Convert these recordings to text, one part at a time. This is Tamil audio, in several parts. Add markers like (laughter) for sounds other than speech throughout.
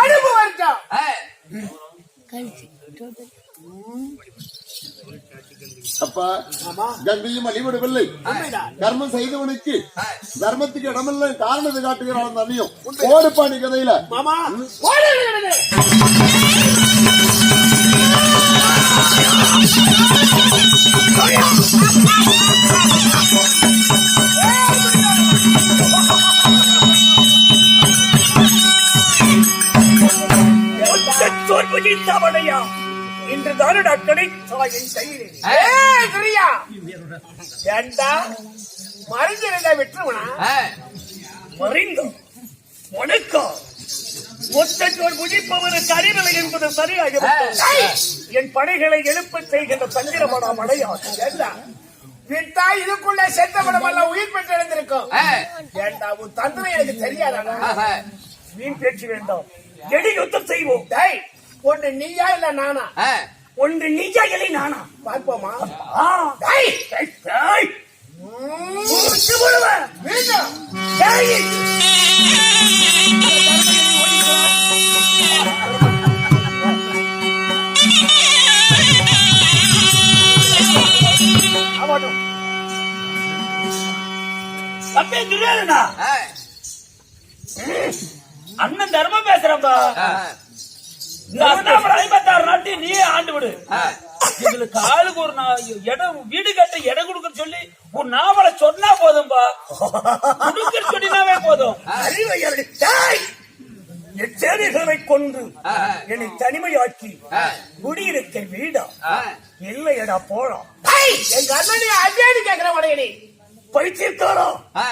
அனுபவம் வரட்டும் அப்பா கங்கையும் அழிவிடவில்லை. கர்மம் செய்தவனுக்கு தர்மத்துக்கு இடமில்லை. காரணத்தை காட்டுகிறான் அந்த அண்ணியும் ஓடுப்பாணி கதையில. மாமா ஓடு. இன்று தானடா கிடைத்தாயின் கையிலே. துரியா ஏண்டா? மறைஞ்சிருந்தா விட்டுருவனா மறைந்தோம். வணக்கம் ஒத்தற்றோர் புதிப்பவனுக்கு அறிவில்லை என்பது சரியாக என் படைகளை எழுப்ப செய்கின்ற தந்திரமடம் அடையாது ஏண்டா? விட்டா இதுக்குள்ள செத்த படமெல்லாம் உயிர் பெற்று எழுந்திருக்கும் ஏண்டா உன் தந்திரம் எனக்கு தெரியாதா. வீண் பேச்சு வேண்டாம். எடி யுத்தம் செய்வோம். டேய். ஒன்று நீயா இல்ல நானா? ஒன்று நீயா இல்லை நானா? பார்ப்போமா? துரியோதனா ஆ, அண்ணன் தர்மம் பேசுறப்பா ஐம்பத்தாறு நாட்டையும் நீயே ஆண்டு விடு. எங்களுக்கு ஆளுக்கு ஒரு நா- இடம் வீடு கட்ட இடம் கொடுக்க சொல்லி ஒரு நாவலை சொன்னா போதும்பா. கொடுக்க சொன்னாவே போதும். கொண்டு ஆ, என்னை தனிமையாக்கி. குடியிருக்க வீடா. இல்லையடா போலாம் எங்க அண்ணனை அஜேடி கேக்குற உடையடி பைத்திருக்காரோ ஆ.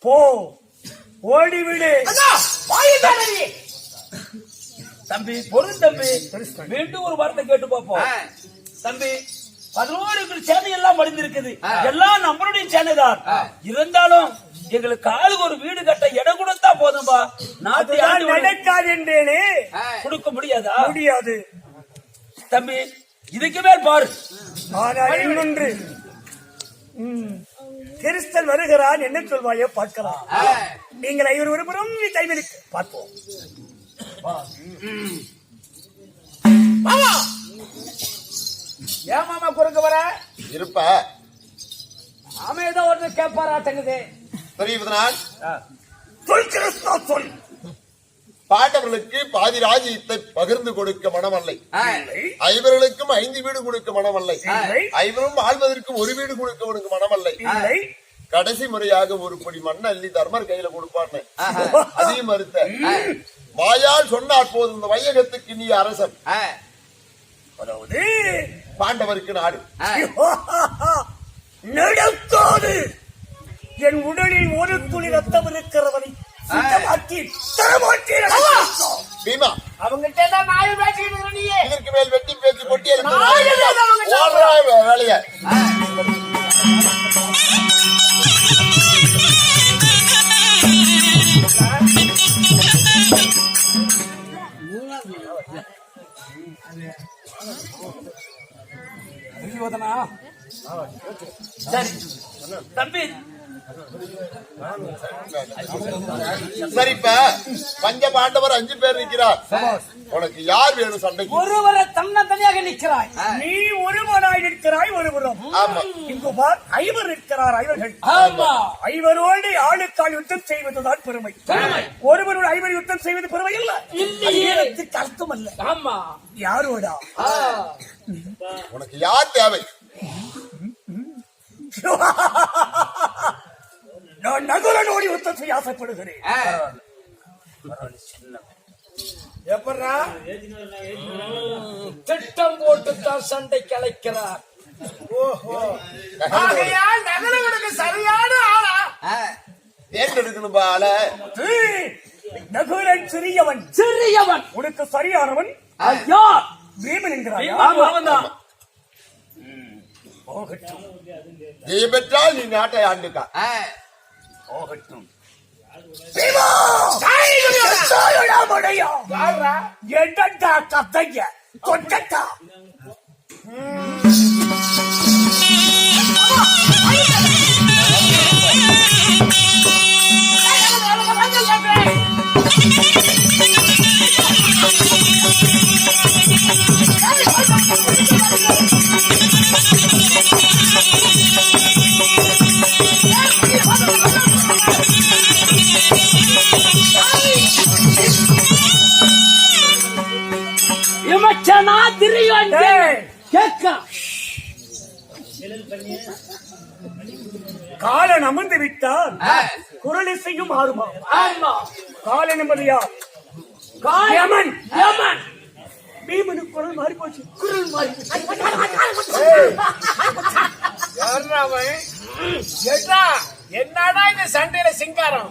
போ. ஓடி விடு தம்பி பொருள் தம்பி மீண்டும் ஒரு வார்த்தை கேட்டு பார்ப்போம். தம்பி. பதினோரு சேனை எல்லாம் மடிந்திருக்குது. எல்லாம் நம்மளுடைய சேனைதான் ஆ. இருந்தாலும் எங்களுக்கு ஆளுக்கு ஒரு வீடு கட்ட இடம் கொடுத்தா போதும்பா. நாட்டு நடக்காது என்றேனே. கொடுக்க முடியாதா? முடியாது. தம்பி இதுக்கு மேல் பாரு. இன்னொன்று. ம், கிறிஸ்தன் வருகிறான் என்ன சொல்வாயோ பார்க்கலாம். நீங்கள் ஐவர் ஒருபுறம் நீ கைவிடுக்கு பார்ப்போம். மாமா! ஏன் மாமா குறுக்க வர? இருப்ப. ஆமா ஏதோ ஒன்று கேட்பாராட்டங்குது தெரியுவதனால் சொல் பாண்டவர்களுக்கு பாதி ராஜ்யத்தை பகிர்ந்து கொடுக்க மனமல்லை. ஐவர்களுக்கும் ஐந்து வீடு கொடுக்க மனமல்லை. ஐவரும் வாழ்வதற்கு ஒரு வீடு கொடுக்க உனக்கு மனமல்லை கடைசி முறையாக ஒரு பொடி மண் அள்ளி தர்மர் கையில கொடுப்பான்னு. அதையும் மறுத்த. வாயால் சொன்னார் போதும் இந்த வையகத்துக்கு நீ அரசன். அதாவது பாண்டவருக்கு நாடு. நடக்காது. என் உடலில் ஒரு துளி ரத்தம் தரமாட்டேன் பீமா. அவங்கிட்ட தான் நாய் பேசிட்டு இதற்கு மேல் வெட்டி பேச்சு கொட்டி வேலைய. சரி. தம்பி சரிப்ப. பஞ்ச பாண்டவர் அஞ்சு பேர் நிக்கிறார் உனக்கு யார் வேணும் சண்டைக்கு? ஒருவரை தன்னந்தனியாக நிற்கிறாய். நீ ஒருவனாய் நிற்கிறாய் ஒருவரும். ஆமா. இங்கு பார் ஐவர் நிற்கிறார் ஐவர்கள். ஆமா. ஐவரோடு ஆளுக்கால் யுத்தம் செய்வதுதான் பெருமை. ஒருவரோடு ஐவர் யுத்தம் செய்வது பெருமை இல்ல வீரத்துக்கு அர்த்தம் அல்ல. ஆமா. யாரோடா? ஆ. உனக்கு யார் தேவை (laughs) நான் நகுலனோடு யுத்தம் செய்ய ஆசைப்படுகிறேன். எப்படா திட்டம் போட்டுத்தான் சண்டை கலைக்கிறார். ஆகையால் நகுலனுக்கு சரியான ஆளா. தேர்ந்தெடுக்கணும் பால. ஏய், நகுலன் சிறியவன். சிறியவன். உனக்கு சரியானவன் பீமன் என்கிறாயா அவன்தான். போகட்டும். பெற்றால் நீ நாட்டை ஆண்டுக்கா. ஆ. போகட்டும். என்னடா கதைய கொண்டா அர்ச்சனா திரியன். கேட்க. காலன் அமர்ந்து விட்டால் குரலிசையும் ஆறுமா. ஆமா காலன் என்பது யார் காய் யமன். பீமனுக்கு குரல் மாறி. போச்சு குரல் மாறி என்னடா இந்த சண்டையில சிங்காரம்?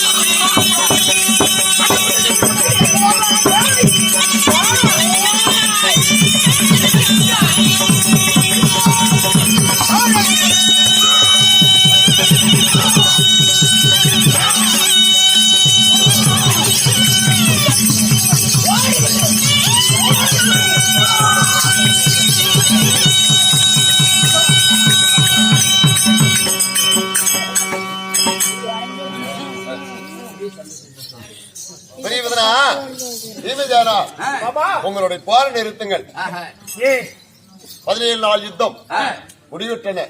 பெரியவதனா பீமஜானா உங்களுடைய போரை நிறுத்துங்கள். பதினேழு நாள் யுத்தம். முடிவிட்டன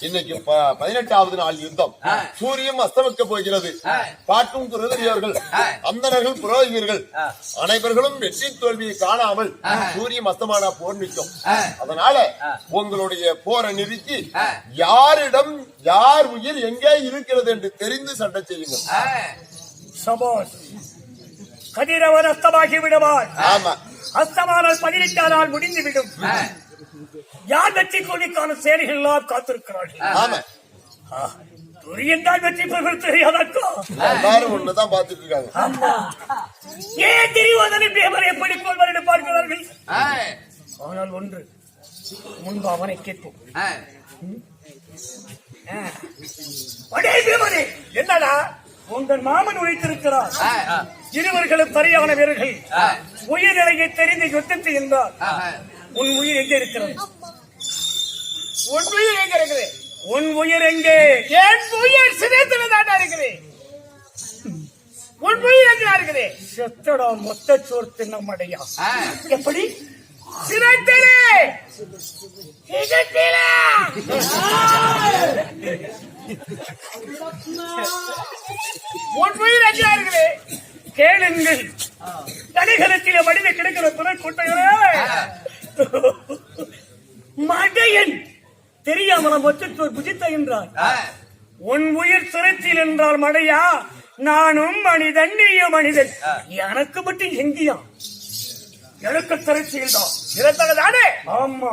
இன்னைக்கு ப- பதினெட்டாவது நாள் யுத்தம். சூரியன் அஸ்தமிக்க போகிறது. பாட்டும் குருதறியவர்கள் அந்தனர்கள் புரோகிதர்கள். அனைவர்களும் வெற்றி தோல்வியை காணாமல் சூரியன் அஸ்தமான போர் நிற்கும். அதனால உங்களுடைய போரை நிறுத்தி யாரிடம் யார் உயிர் எங்கே இருக்கிறது என்று தெரிந்து சண்டை செய்யுங்கள். சபோஸ் கதிரவன் அஸ்தமாகி விடுவார். ஆமா. அஸ்தமானால் பதினெட்டாம் நாள் முடிந்துவிடும் யார் வெற்றி கொள்கைக்கான சேனைகள் எல்லாம் காத்திருக்கிறார்கள்? ஆமா. துரியன் தான் வெற்றி பெறுவது தெரியாதா எல்லாரும் ஒண்ணுதான் பாத்துட்டு இருக்காங்க ஏன் தெரிவதனை பேமரை எப்படி கொள்வார் என்று பார்க்கிறார்கள்? ஆனால் ஒன்று முன்பு அவனை கேட்போம். அடே பீமனே என்னடா? உங்கள் மாமன் உழைத்திருக்கிறார். இருவர்களும் சரியான வீரர்கள் உயிர் நிலையை தெரிந்து யுத்தத்தை என்றால் உன் உயிர் எங்கே இருக்கிறது? உன் உயிர் எங்க இருக்குது? உன் உயிர் எங்கே? என் உயிர் சிரத்துல தாண்டா இருக்குது. உன் உயிர் எங்க இருக்குது? செத்தடா மொத்த சோர் தின்னமடையா எப்படி? சிரத்திலே சிரத்திலே கேளுங்கள் தனிகலத்திலே வடிவ கிடக்கிற துணை கூட்டைகளே மடையன் தெரியாமல மொத்தத்தோர் புஜித்த என்றார். உன் உயிர் சிரத்தில் என்றால் மடையா? நானும் மனிதன் நீயும் மனிதன். எனக்கு மட்டும் எங்கியா? எனக்கு திரைச்சியில் தான். சிரத்தக தானே? ஆமா.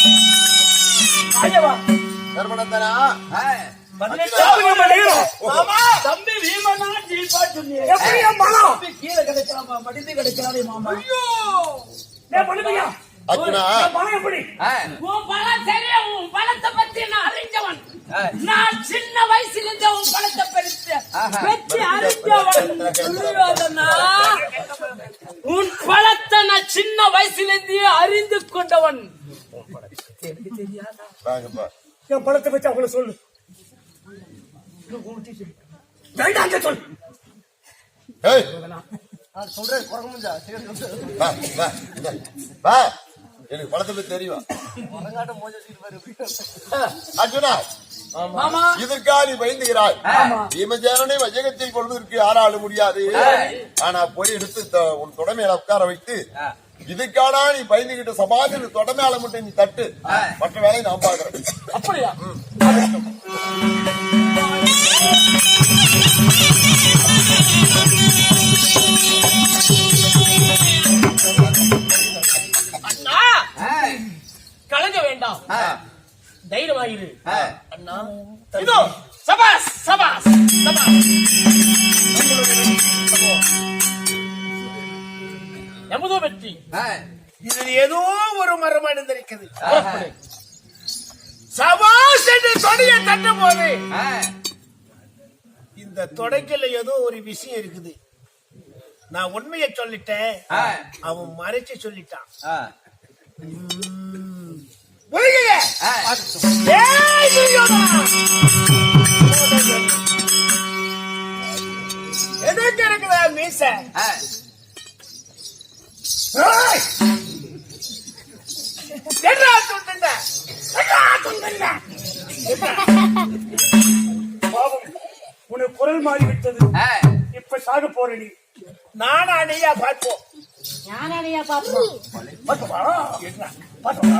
தம்பி வீமனா ஜீப்பா சொன்னீங்க கீழே மடிந்து மாமா. பண்ணுவியா எப்படி உன் உன் பத்தி நான் அறிஞ்சவன். நான் சின்ன வயசுல இருந்தே உன் பலத்தை பெருத்து பெற்று அறிஞ்சவன். உன் பலத்தை நான் சின்ன வயசுல இருந்தே அறிந்து கொண்டவன். வாங்கப்பா. என் படத்தை வச்சு அவங்கள சொல்லு. வேண்டாம் சொல் ஏய். வா வா இந்தா. வா. எனக்கு படத்தை பத்தி தெரியும். அர்ஜுனா மாமா இதற்கா நீ பயந்துகிறாய் பீமஜேனனை வஜகத்தில் கொள்வதற்கு யாராலும் முடியாது. ஆனா போய் எடுத்து உன் தொடமையில உட்கார வைத்து இதுக்காடா நீ பயந்துகிட்ட சமாதியில் தொடமையால மட்டும் நீ தட்டு. மற்ற வேலையை நான் பாக்குறேன் அப்படியா? இதில் ஏதோ ஒரு மரம் அணிந்திருக்கிறது. சபாஸ் என்று தொடைய தட்டும் போது இந்த தொடக்கல ஏதோ ஒரு விஷயம் இருக்குது. நான் உண்மையை சொல்லிட்டேன். அவன் மறைச்சு சொல்லிட்டான்! எதுக்கு இருக்குதா மீச? துண்டுங்க? என்னடா துண்டுங்க? பாவம். உனக்கு குரல் மாறிவிட்டது. இப்ப சாக போற நீ. நானா நீயா பார்ப்போம். ஞானியா பாப்போம் பாத்துவா என்ன? பாத்துவா